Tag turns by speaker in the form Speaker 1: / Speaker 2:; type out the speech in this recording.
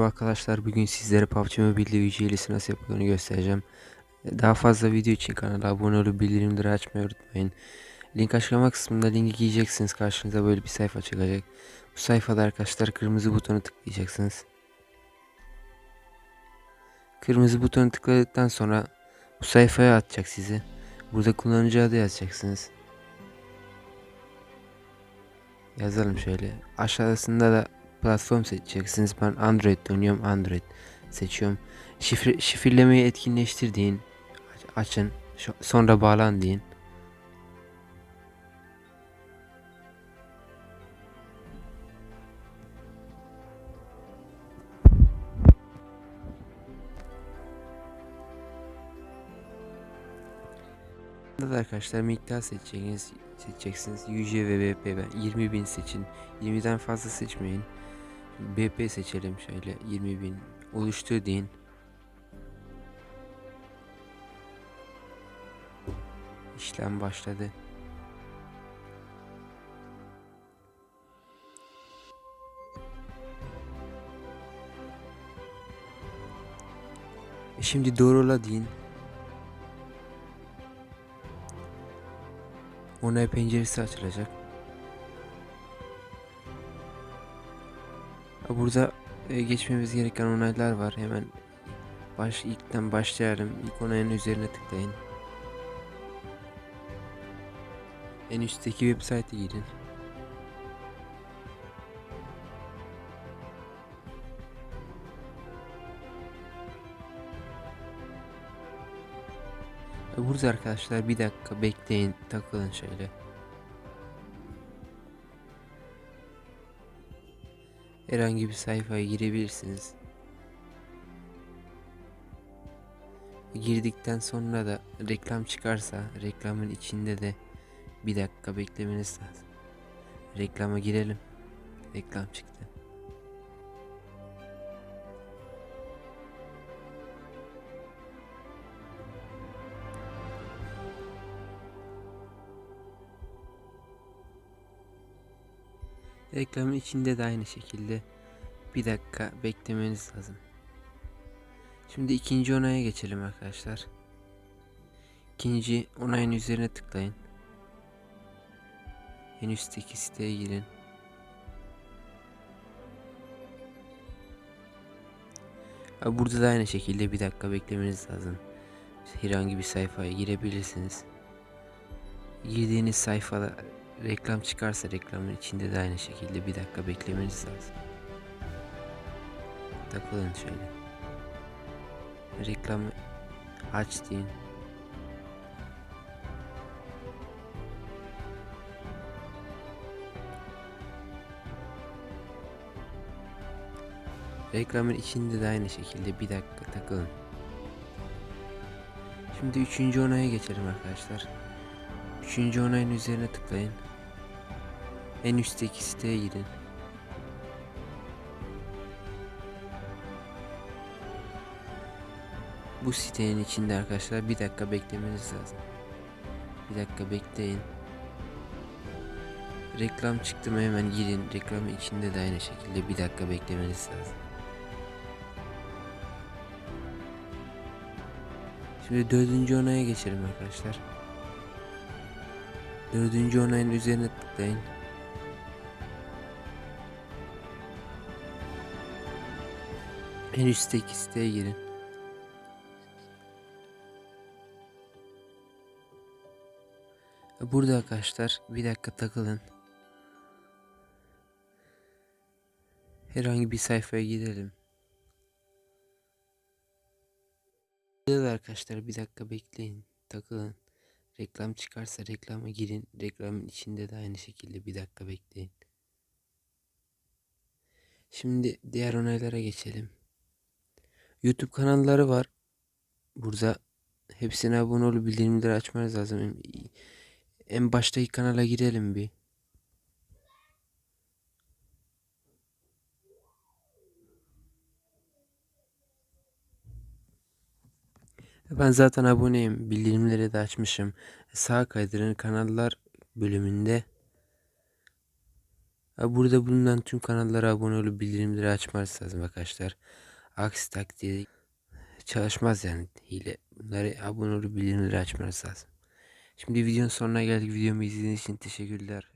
Speaker 1: merhaba arkadaşlar. Bugün sizlere PUBG Mobile VC'lisi nasıl yapıldığını göstereceğim. Daha fazla video için kanala abone olup bildirimleri açmayı unutmayın. Link açıklama kısmında linki giyeceksiniz. Karşınıza böyle bir sayfa çıkacak. Bu sayfada arkadaşlar kırmızı butonu tıklayacaksınız. Kırmızı butonu tıkladıktan sonra bu sayfaya atacak sizi. Burada kullanıcı adı yazacaksınız. Yazalım şöyle. Aşağısında da platform seçeceksiniz. Ben Android oynuyorum. Android seçiyorum. Şifre, şifrelemeyi etkinleştir deyin. Aç- Açın. Sonra bağlan deyin. Da arkadaşlar miktar seçeceksiniz. seçeceksiniz. UC ve BP ben 20.000 seçin. 20'den fazla seçmeyin. BP seçelim şöyle 20.000 oluştur deyin. İşlem başladı. E Şimdi doğrula deyin. Onay penceresi açılacak. Burada e, geçmemiz gereken onaylar var. Hemen baş ilkten başlayalım. İlk onayın üzerine tıklayın. En üstteki web site'e Burada arkadaşlar bir dakika bekleyin takılın şöyle. Herhangi bir sayfaya girebilirsiniz. Girdikten sonra da reklam çıkarsa reklamın içinde de bir dakika beklemeniz lazım. Reklama girelim. Reklam çıktı. Reklamın içinde de aynı şekilde bir dakika beklemeniz lazım. Şimdi ikinci onaya geçelim arkadaşlar. İkinci onayın üzerine tıklayın. En üstteki siteye girin. Burada da aynı şekilde bir dakika beklemeniz lazım. Herhangi bir sayfaya girebilirsiniz. Girdiğiniz sayfada reklam çıkarsa reklamın içinde de aynı şekilde bir dakika beklemeniz lazım. Takılın şöyle. Reklamı aç deyin. Reklamın içinde de aynı şekilde bir dakika takılın. Şimdi üçüncü onaya geçelim arkadaşlar. Üçüncü onayın üzerine tıklayın. En üstteki siteye girin. Bu sitenin içinde arkadaşlar bir dakika beklemeniz lazım. Bir dakika bekleyin. Reklam çıktı mı hemen girin. Reklamın içinde de aynı şekilde bir dakika beklemeniz lazım. Şimdi dördüncü onaya geçelim arkadaşlar. Dördüncü onayın üzerine tıklayın. En üstteki siteye girin. Burada arkadaşlar bir dakika takılın. Herhangi bir sayfaya gidelim. Burada da arkadaşlar bir dakika bekleyin. Takılın. Reklam çıkarsa reklama girin. Reklamın içinde de aynı şekilde bir dakika bekleyin. Şimdi diğer onaylara geçelim. YouTube kanalları var. Burada hepsine abone olup bildirimleri açmanız lazım. En- baştaki kanala girelim bir. Ben zaten aboneyim. Bildirimleri de açmışım. Sağ kaydırın kanallar bölümünde burada bulunan tüm kanallara abone olup bildirimleri açmanız lazım arkadaşlar. Aksi takdirde çalışmaz yani hile. Bunları abone olup bildirimleri açmanız lazım. Şimdi videonun sonuna geldik. Videomu izlediğiniz için teşekkürler.